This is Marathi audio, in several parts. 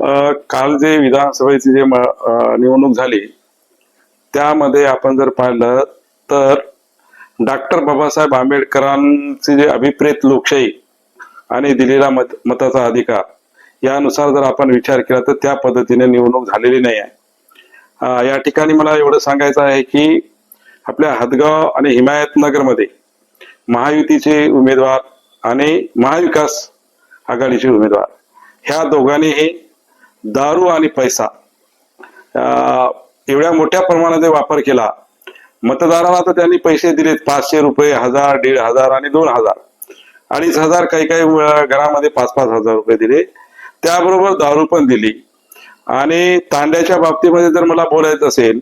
काल जे विधानसभेची जे म- निवडणूक झाली त्यामध्ये आपण जर पाहिलं तर डॉक्टर बाबासाहेब आंबेडकरांचे जे अभिप्रेत लोकशाही आणि दिलेला मत मताचा अधिकार यानुसार जर आपण विचार केला तर त्या पद्धतीने निवडणूक झालेली नाही आहे. या ठिकाणी मला एवढं सांगायचं आहे की आपल्या हदगाव आणि हिमायतनगरमध्ये महायुतीचे उमेदवार आणि महाविकास आघाडीचे उमेदवार ह्या दोघांनीही दारू आणि पैसा. एवढ्या मोठ्या प्रमाणात वापर केला. मतदाराला तर त्यांनी पैसे दिलेत पाचशे रुपये हजार दीड हजार आणि दोन हजार. अडीच हजार काही काही घरामध्ये पाच पाच हजार रुपये दिले. त्याबरोबर दारू पण दिली. आणि तांड्याच्या बाबतीमध्ये जर मला बोलायचं असेल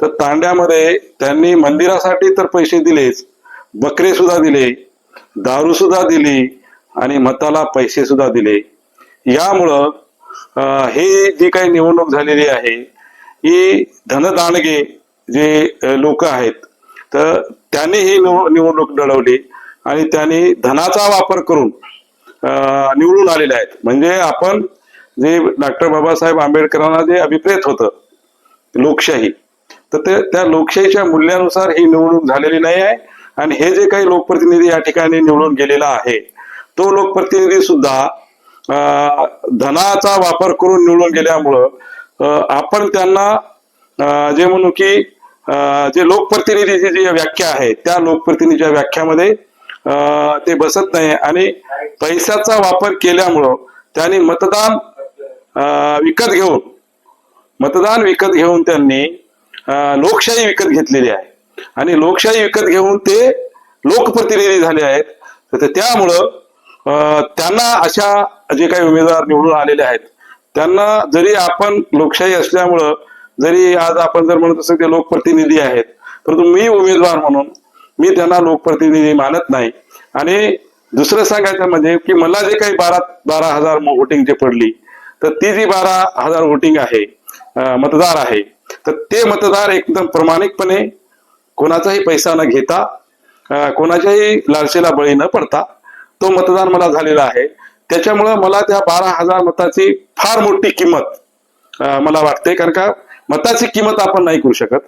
तर तांड्यामध्ये त्यांनी मंदिरासाठी तर पैसे दिलेच बकरे सुद्धा दिले दारू सुद्धा दिली आणि मताला पैसे सुद्धा दिले. यामुळं हे जी काही निवडणूक झालेली आहे ही धनदानगे जे लोक आहेत तर त्यांनी ही निवडणूक लढवली आणि त्यांनी धनाचा वापर करून निवडून आलेले आहेत. म्हणजे आपण जे डॉक्टर बाबासाहेब आंबेडकरांना जे अभिप्रेत होतं लोकशाही तर ते त्या लोकशाहीच्या मूल्यानुसार ही निवडणूक झालेली नाही आहे आणि हे जे काही लोकप्रतिनिधी या ठिकाणी निवडून गेलेला आहे तो लोकप्रतिनिधी सुद्धा धनाचा वापर करून निवडून गेल्यामुळं आपण त्यांना जे म्हणू की जे लोकप्रतिनिधीची जी व्याख्या आहे त्या लोकप्रतिनिधीच्या व्याख्यामध्ये ते बसत नाही. आणि पैशाचा वापर केल्यामुळं त्यांनी मतदान विकत घेऊन मतदान विकत घेऊन त्यांनी लोकशाही विकत घेतलेली आहे. आणि लोकशाही विकत घेऊन ते लोकप्रतिनिधी झाले आहेत. तर त्यामुळं त्यांना अशा जे काही उमेदवार निवडून आलेले आहेत त्यांना जरी आपण लोकशाही असल्यामुळं जरी आज आपण जर म्हणत असं ते लोकप्रतिनिधी आहेत परंतु मी उमेदवार म्हणून मी त्यांना लोकप्रतिनिधी मानत नाही. आणि दुसरं सांगायचं म्हणजे की मला जे काही बारा बारा हजार व्होटिंग जे पडली तर ती जी बारा हजार वोटिंग आहे मतदार आहे तर ते मतदार एकदम प्रामाणिकपणे कोणाचाही पैसा न घेता कोणाच्याही लालसेला बळी न पडता तो मतदान मला झालेला आहे. त्याच्यामुळं मला त्या बारा हजार मताची फार मोठी किंमत मला वाटते. कारण का मताची किंमत आपण नाही करू शकत.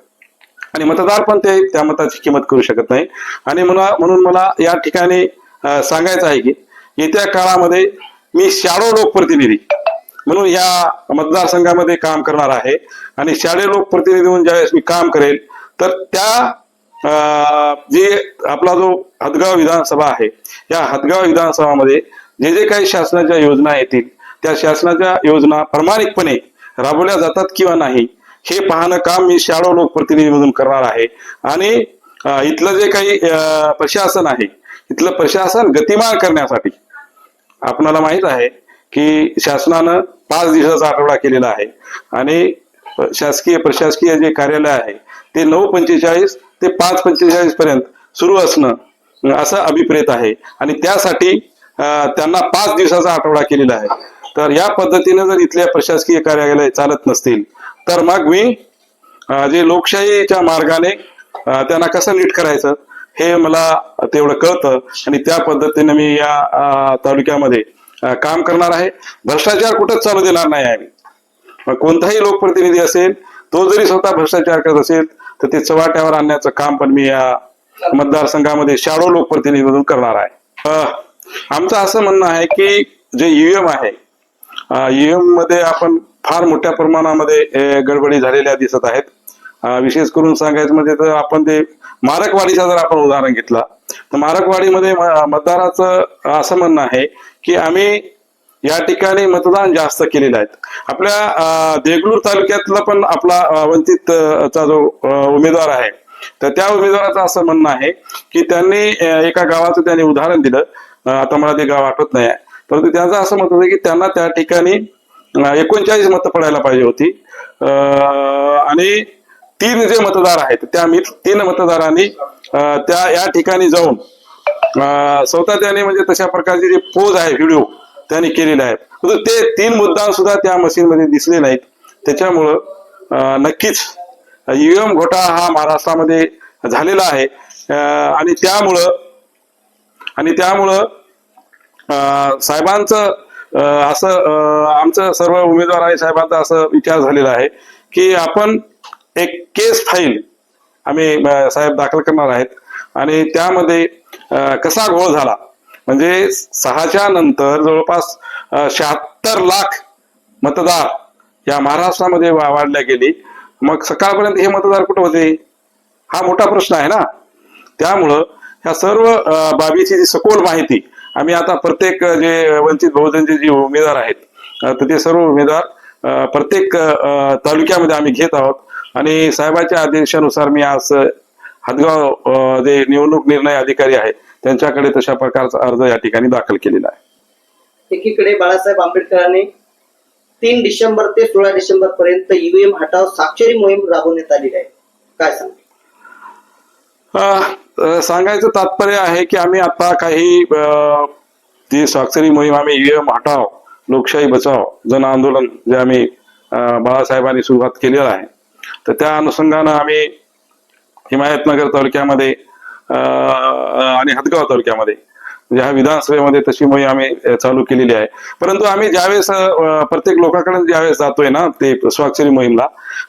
आणि मतदार पण ते त्या मताची किंमत करू शकत नाही. आणि मला म्हणून मला या ठिकाणी सांगायचं आहे की येत्या काळामध्ये मी शाडो लोकप्रतिनिधी म्हणून या मतदारसंघामध्ये काम करणार आहे. आणि शाळे लोकप्रतिनिधी म्हणून ज्यावेळेस मी काम करेल तर त्या जे आपला जो हदगाव विधानसभा आहे या हदगाव विधानसभामध्ये जे जे काही शासनाच्या योजना येतील त्या शासनाच्या योजना प्रामाणिकपणे राबवल्या जातात किंवा नाही हे पाहणं काम मी शाळो लोकप्रतिनिधी करणार आहे. आणि इथलं जे काही प्रशासन आहे इथलं प्रशासन गतिमान करण्यासाठी आपणाला माहीत आहे की शासनानं पाच दिवसाचा आठवडा केलेला आहे. आणि शासकीय प्रशासकीय जे कार्यालय आहे ते नऊ पंचेचाळीस ते पाच पंचेचाळीस पर्यंत सुरू असणं असं अभिप्रेत आहे. आणि त्यासाठी त्यांना पाच दिवसाचा आठवडा केलेला आहे. तर या पद्धतीने जर इथल्या प्रशासकीय कार्यालय चालत नसतील तर मग मी जे लोकशाहीच्या मार्गाने त्यांना कसं नीट करायचं हे मला तेवढं कळतं. आणि त्या पद्धतीने मी या तालुक्यामध्ये काम करणार आहे. भ्रष्टाचार कुठंच चालू देणार नाही आम्ही. कोणताही लोकप्रतिनिधी असेल तो जरी स्वतः भ्रष्टाचार करत असेल तर ते चव्हाट्यावर आणण्याचं काम पण मी या मतदारसंघामध्ये शाडो लोकप्रतिनिधी म्हणून करणार आहे. आमचं असं म्हणणं आहे की जे ईव्हीएम आहे ईव्हीएममध्ये आपण फार मोठ्या प्रमाणामध्ये गडबडी झालेल्या दिसत आहेत. विशेष करून सांगायचं म्हणजे तर आपण ते मारकवाडीचा जर आपण उदाहरण घेतला तर मारकवाडीमध्ये मतदाराचं असं म्हणणं आहे की आम्ही या ठिकाणी मतदान जास्त केलेलं आहे. आपल्या देगलूर तालुक्यातला पण आपला वंचित चा जो उमेदवार आहे तर त्या उमेदवाराचं असं म्हणणं आहे की त्यांनी एका गावाचं त्यांनी उदाहरण दिलं. आता मला ते गाव आठवत नाही. आहे परंतु त्यांचं असं मत होतं की त्यांना त्या ठिकाणी एकोणचाळीस मतं पडायला पाहिजे होती. अं, आणि तीन जे मतदार आहेत त्या मी तीन मतदारांनी त्या या ठिकाणी जाऊन स्वतः त्याने म्हणजे तशा प्रकारचे जे पोज आहे व्हिडिओ त्यांनी केलेले आहेत. परंतु ते तीन मुद्दा सुद्धा त्या मशीनमध्ये दिसले नाहीत. त्याच्यामुळं नक्कीच ईव्हीएम घोटाळा हा महाराष्ट्रामध्ये झालेला आहे. आणि त्यामुळं आणि त्यामुळं साहेबांचं असं आमचं सर्व उमेदवार आहे साहेबांचा असं विचार झालेला आहे की आपण एक केस फाईल आम्ही साहेब दाखल करणार आहेत. आणि त्यामध्ये कसा घोळ झाला? म्हणजे सहाच्या नंतर जवळपास शहात्तर लाख मतदार या महाराष्ट्रामध्ये वा- वाढल्या गेली. मग सकाळपर्यंत हे मतदार कुठे होते? हा मोठा प्रश्न आहे ना. त्यामुळं ह्या सर्व बाबीची जी सखोल माहिती आम्ही आता प्रत्येक जे वंचित बहुजनचे जे उमेदवार आहेत तर ते सर्व उमेदवार प्रत्येक तालुक्यामध्ये आम्ही घेत आहोत. आणि साहेबाच्या आदेशानुसार मी आज हदगाव जे निवडणूक निर्णय अधिकारी आहेत त्यांच्याकडे तशा प्रकारचा अर्ज या ठिकाणी दाखल केलेला आहे. एकीकडे बाळासाहेब आंबेडकरांनी तीन डिसेंबर ते सोळा डिसेंबर पर्यंत ईव्हीएम हटाव साक्षरी मोहीम राबवण्यात आलेली आहे. काय सांग? अं, अं, सांगायचं तात्पर्य आहे की आम्ही आता काही जी स्वाक्षरी मोहीम आम्ही ईव्हीएम हटाव लोकशाही बचाव जन आंदोलन जे आम्ही बाळासाहेबांनी सुरुवात केलेलं आहे. तर त्या अनुषंगानं आम्ही हिमायतनगर तालुक्यामध्ये आणि हदगाव तालुक्यामध्ये. म्हणजे ह्या विधानसभेमध्ये तशी मोहीम आम्ही चालू केलेली आहे. परंतु आम्ही ज्यावेळेस प्रत्येक लोकांकडे ज्यावेळेस जातोय ना ते स्वाक्षरी मोहीमला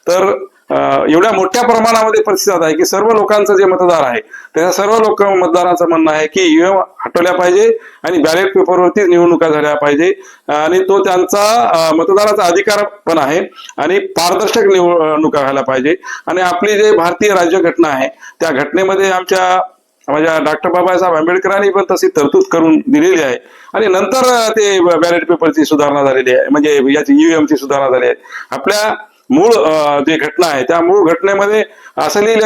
तर एवढ्या मोठ्या प्रमाणामध्ये प्रतिसाद आहे की सर्व लोकांचं जे मतदार आहे त्या सर्व लोक मतदारांचं म्हणणं आहे की ईव्हीएम हटवल्या पाहिजे आणि बॅलेट पेपरवरती निवडणुका झाल्या पाहिजे. आणि तो त्यांचा मतदाराचा अधिकार पण आहे आणि पारदर्शक निवडणुका व्हायला पाहिजे. आणि आपली जे भारतीय राज्यघटना आहे त्या घटनेमध्ये आमच्या माझ्या डॉक्टर बाबासाहेब आंबेडकरांनी पण तशी तरतूद करून दिलेली आहे. आणि नंतर ते बॅलेट पेपरची सुधारणा झालेली आहे म्हणजे याची ईव्हीएम ची सुधारणा झाली आहे. आपल्या मूळ जे घटना आहे त्या मूळ घटनेमध्ये असं लिहिलं